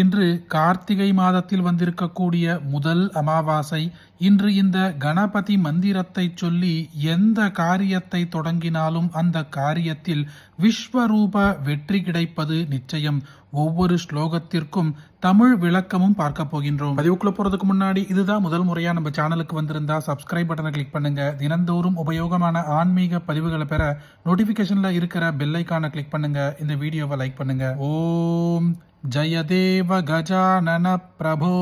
இன்று கார்த்திகை மாதத்தில் வந்திருக்கக்கூடிய முதல் அமாவாசை. இன்று இந்த கணபதி மந்திரத்தை சொல்லி எந்த காரியத்தை தொடங்கினாலும் அந்த காரியத்தில் விஸ்வரூப வெற்றி கிடைப்பது நிச்சயம். ஒவ்வொரு ஸ்லோகத்திற்கும் தமிழ் விளக்கமும் பார்க்க போகின்றோம். பதிவுக்குள்ள போறதுக்கு முன்னாடி இதுதான் முதல் முறையா நம்ம சேனலுக்கு வந்திருந்தா சப்ஸ்கிரைப் பட்டனை கிளிக் பண்ணுங்க. தினந்தோறும் உபயோகமான ஆன்மீக பதிவுகளை பெற நோட்டிபிகேஷன்ல இருக்கிற பெல்லைக்கான கிளிக் பண்ணுங்க. இந்த வீடியோவை லைக் பண்ணுங்க. ஓம் ஜெயதேவ கஜானன பிரபோ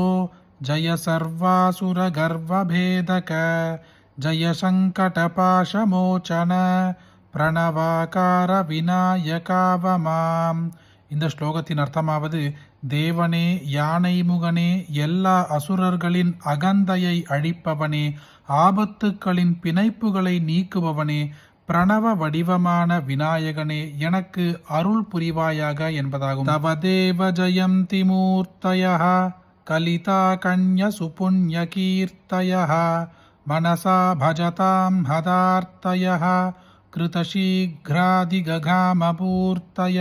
ஜய சர்வாசுர கர்வபேதக ஜய சங்கடபாஷமோச்சன பிரணவாகார விநாயகாவமாம் இந்த ஸ்லோகத்தின் அர்த்தமாவது தேவனே யானை முகனே எல்லா அசுரர்களின் அகந்தையை அழிப்பவனே ஆபத்துக்களின் பிணைப்புகளை நீக்குபவனே பிரணவ வடிவமான விநாயகனே எனக்கு அருள் புரிவாயாக என்பதாகும். தவதேவ ஜெயந்தி மூர்த்தய கலிதா கண்ய சுபுண்ய கீர்த்தய மனசா பஜதாம் ஹதார்த்தய கிருதசீக்ராதிககாமபூர்த்தய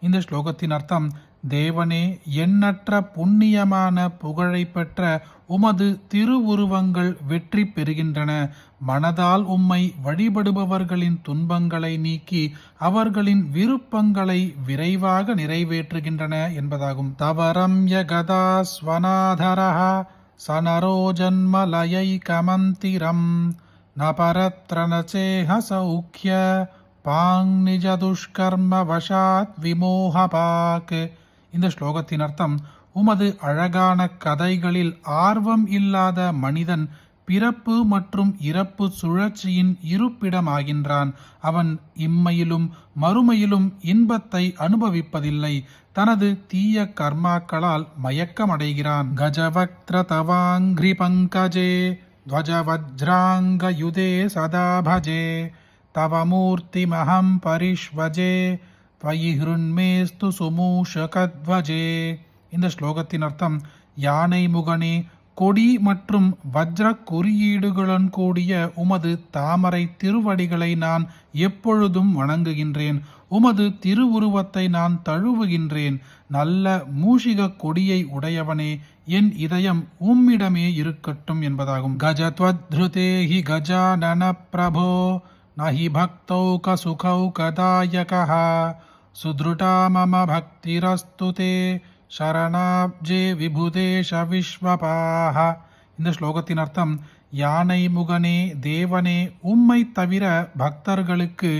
இந்த ஸ்லோகத்தின் அர்த்தம் தேவனே எண்ணற்ற புண்ணியமான புகழை பெற்ற உமது திருவுருவங்கள் வெற்றி பெறுகின்றன. மனதால் உம்மை வழிபடுபவர்களின் துன்பங்களை நீக்கி அவர்களின் விருப்பங்களை விரைவாக நிறைவேற்றுகின்றன என்பதாகும். தவரம் யகதாஸ்வனாதரஹா ஸ்வனாதரஹா சனரோ ஜன்மலயை கமந்திரம். நபரத்ரனசேஹ சௌக்கிய. பாங் நிஜ துஷ்கர்ம வசாத் விமோகபாக் இந்த ஸ்லோகத்தின் அர்த்தம் உமது அழகான கதைகளில் ஆர்வம் இல்லாத மனிதன் பிறப்பு மற்றும் இறப்பு சுழற்சியின் இருப்பிடமாகின்றான் அவன் இம்மையிலும் மறுமையிலும் இன்பத்தை அனுபவிப்பதில்லை தனது தீய கர்மாக்களால் மயக்கமடைகிறான் கஜவக்ர தவாங்கிரி பங்கஜே ध्वजवज्राङ्गयुधे सदा भजे तव मूर्तिमहं परिष्वजे துவயிஹிருண்மேஸ்து சுமூஷகத்வஜே. இந்த ஸ்லோகத்தின் அர்த்தம் யானை முகனே கொடி மற்றும் வஜ்ர குறியீடுகளுடன் கூடிய உமது தாமரை திருவடிகளை நான் எப்பொழுதும் வணங்குகின்றேன். உமது திருவுருவத்தை நான் தழுவுகின்றேன். நல்ல மூஷிக கொடியை உடையவனே என் இதயம் உம்மிடமே இருக்கட்டும் என்பதாகும். கஜத்வத்ருதேஹி கஜானன பிரபோ. நஹி பக்தௌ கசுகௌ கதாயகः சுத்ருடா மம பக்திரஸ்துதே சரணாப்ஜே விபுதேஷ விஸ்வபாக இந்த ஸ்லோகத்தின் அர்த்தம் யானை முகனே தேவனே உம்மை தவிர பக்தர்களுக்கு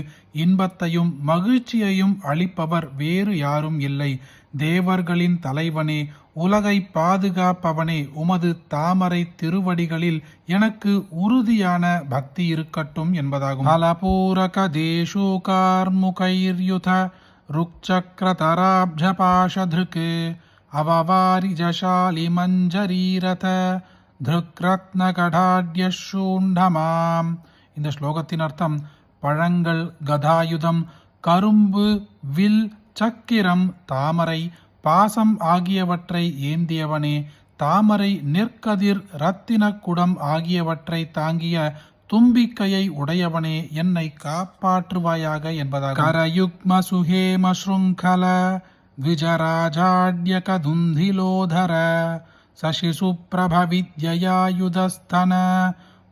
இன்பத்தையும் மகிழ்ச்சியையும் அளிப்பவர் வேறு யாரும் இல்லை. தேவர்களின் தலைவனே உலகை பாதுகாப்பவனே உமது தாமரை திருவடிகளில் எனக்கு உறுதியான பக்தி இருக்கட்டும் என்பதாகும். அலபூரக தேசு கார்முகைர்யுத ருக்சக்ரதராப்ஜபாஷதிருக் அவவாரிஜசாலிமஞ்சரீரத திருக்ரத்னகடாட்யஷூண்டமாம். இந்த ஸ்லோகத்தின் அர்த்தம் பழங்கள் கதாயுதம் கரும்பு வில் சக்கிரம் தாமரை பாசம் ஆகியவற்றை ஏந்தியவனே தாமரை நெற்கதிர் ரத்தின குடம் ஆகியவற்றை தாங்கிய தும்பிக்கையை உடையவனே என்னை காப்பாற்றுவாயாக என்பதாக கரயுக்ம சுஹேம ஸ்ருங்கல द्विजराजाड्यकधुन्धिलोधर சசிசுப்பிரபவித்யாயுதஸ்தன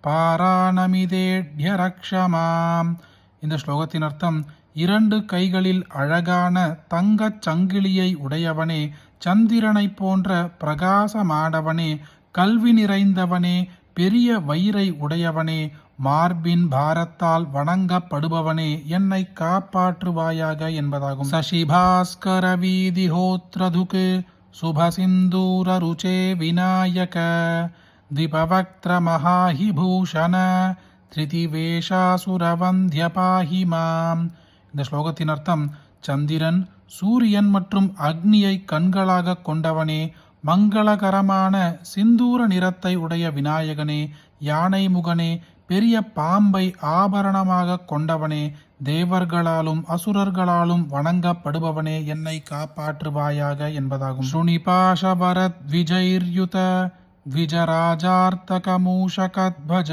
பாராணமிதேட்ய ரக்ஷமாம் இந்த ஸ்லோகத்தின் அர்த்தம் இரண்டு கைகளில் அழகான தங்கச் சங்கிலியை உடையவனே சந்திரனைப் போன்ற பிரகாசமானவனே கல்வி நிறைந்தவனே பெரிய வயிறை உடையவனே மார்பின் பாரத்தால் வணங்கப்படுபவனே என்னை காப்பாற்றுவாயாக என்பதாகும். சசிபாஸ்கர வீதிஹோத்ரதுக்கு சுபசிந்தூர ருச்சே விநாயக திபவக்திர மகாஹிபூஷண பூஷண திரிதிவேஷாசுரவந்திய பாஹி மாம். இந்த ஸ்லோகத்தின் அர்த்தம் சந்திரன் சூரியன் மற்றும் அக்னியை கண்களாக கொண்டவனே மங்களகரமான சிந்தூர நிறத்தை உடைய விநாயகனே யானை முகனே பெரிய பாம்பை ஆபரணமாக கொண்டவனே தேவர்களாலும் அசுரர்களாலும் வணங்கப்படுபவனே என்னை காப்பாற்றுவாயாக என்பதாகும். சுனிபாஷபரத் விஜைர்யுத விஜராஜார்த்தகமூஷகத்பஜ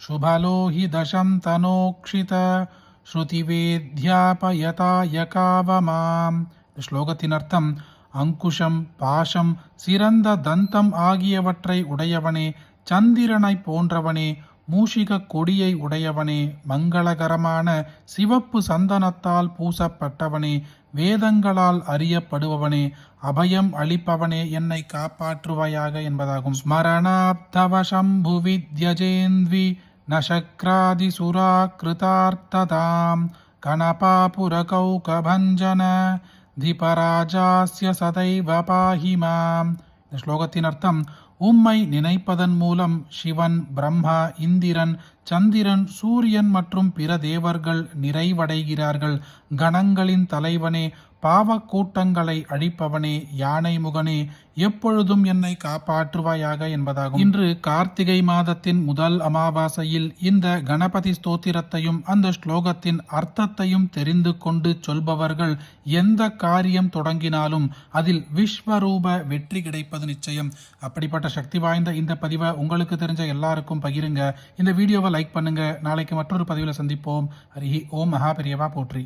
சுபலோஹி தசம் தனோக்ஷித ஸ்ருதிவேத்யாபயதாயகாவ மாம் இந்த ஸ்லோகத்தின் அர்த்தம் அங்குஷம் பாஷம் சிறந்த தந்தம் ஆகியவற்றை உடையவனே சந்திரனை போன்றவனே மூஷிக கொடியை உடையவனே மங்களகரமான சிவப்பு சந்தனத்தால் பூசப்பட்டவனே வேதங்களால் அறியப்படுபவனே அபயம் அளிப்பவனே என்னை காப்பாற்றுவாயாக என்பதாகும். ஸ்மரணாப்தவ சம்பு வித்யஜேந்தி நசக்ராதிசுரா கிருதார்த்ததாம் கணபாபுரகௌகபஞ்சன திபராஜாஸ்ய சதைவ பாஹி மாம் இந்த ஸ்லோகத்தின் அர்த்தம் உம்மை நினைப்பதன் மூலம் சிவன் பிரம்மா இந்திரன் சந்திரன் சூரியன் மற்றும் பிற தேவர்கள் நிறைவடைகிறார்கள். கணங்களின் தலைவனே பாவக்கூட்டங்களை அழிப்பவனே யானை முகனே எப்பொழுதும் என்னை காப்பாற்றுவாயாக என்பதாகும். இன்று கார்த்திகை மாதத்தின் முதல் அமாவாசையில் இந்த கணபதி ஸ்தோத்திரத்தையும் அந்த ஸ்லோகத்தின் அர்த்தத்தையும் தெரிந்து கொண்டு சொல்பவர்கள் எந்த காரியம் தொடங்கினாலும் அதில் விஸ்வரூப வெற்றி கிடைப்பது நிச்சயம். அப்படிப்பட்ட சக்தி வாய்ந்த இந்த பதிவை உங்களுக்கு தெரிஞ்ச எல்லாருக்கும் பகிருங்க. இந்த வீடியோவை லைக் பண்ணுங்க. நாளைக்கு மற்றொரு பதிவில் சந்திப்போம். ஹரி ஓம் மகா பெரியவா போற்றி.